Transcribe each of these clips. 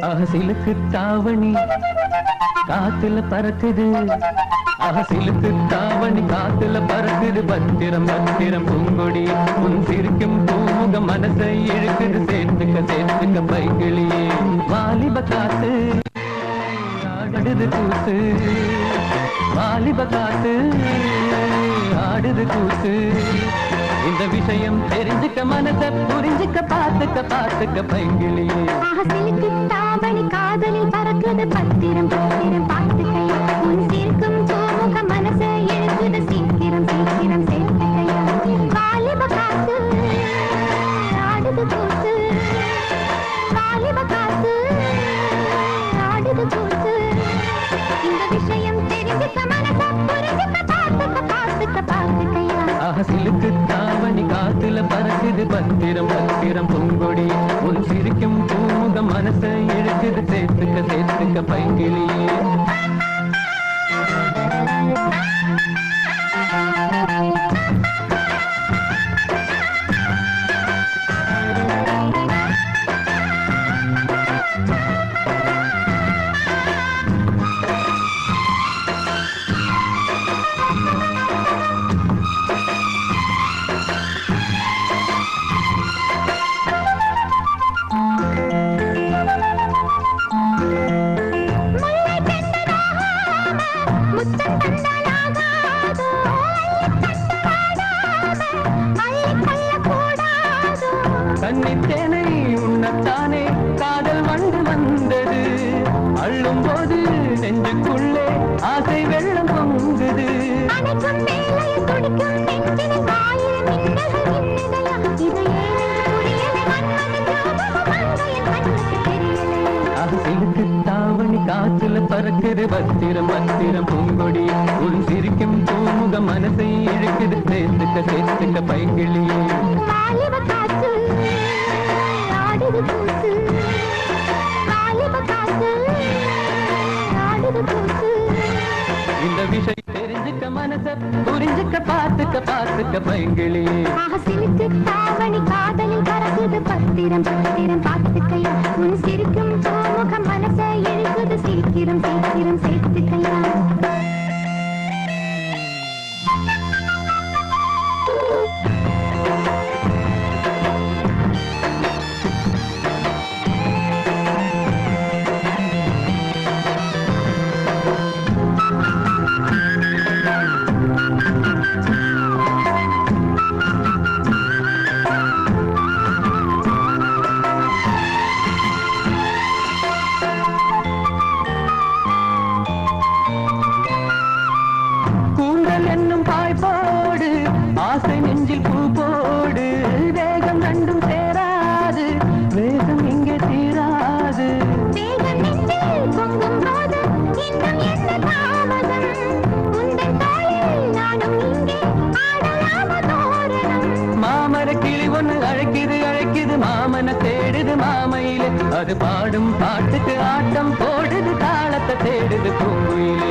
அகசிலுக்கு தாவணி காத்துல பறக்குது. அகசிலுக்கு தாவணி காத்துல பறக்குது. பத்திரம் பத்திரம் பூங்கொடி. உன் சிரிக்கும் பூமுக மனசை இழுக்குது. சேர்த்துக்க சேர்த்துக்க பைகிளியே வாலிப காத்து ஆடுது கூத்து. வாலிப காத்து ஆடுது கூத்து. இந்த விஷயம் தெரிஞ்சுக்க மனச புரிஞ்சுக்க பார்த்துக்க பார்த்துக்க பைங்கிளியே. அகசிலுக்கு தாவணி காதலில் பறக்குது பத்திரம் பத்திரம் பார்த்துக்கையா. சிலுக்கு தாவணி காத்துல பறக்குது பத்திரம் பத்திரம் பொங்கொடி. உன் சிரிக்கும் பூமுகம் மனசை இழுக்குது சேர்த்துக்க சேர்த்துக்க பைங்கிளியே ஞாபகம் மங்கையின் கண்ணுக்கு தெரியலையா. அகசிலுக்கு தாவணி காத்துல பறக்குது. பத்திரம் பத்திரம் பூங்கொடி. உன் சிரிக்கும் பூமுக மனசை இழுக்குது. சேர்த்துக்க சேர்த்துக்க பைங்கிளியே மனச புரிஞ்சுக்க பார்த்துக்க பார்த்துக்க பைங்கிளியே அகசிலுக்கு தாவணி காதலில் பறக்குது பத்திரம் பத்திரம் பார்த்துக்கையா. உன் சிரிக்கும் பூமுகம் மனசை எழுக்குது சீக்கிரம் சீக்கிரம் சேர்த்துக்கையா. மாமன தேடுது மாமையிலே. அது பாடும் பாட்டுக்கு ஆட்டம் போடுது தாளத்தை தேடுது பூங்குயிலே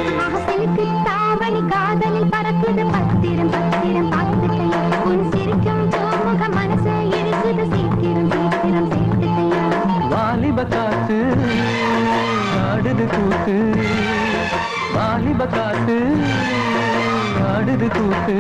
தாவணி காதலில் பறக்குது பத்திரம் பத்திரம் பார்த்துக்கையா உன் சிரிக்கும் பூமுக மனசை இழுக்குது சீக்கிரம் சீக்கிரம் சேர்த்துக்கையா வாலிப காத்து ஆடுது கூத்து வாலிப காத்து ஆடுது கூத்து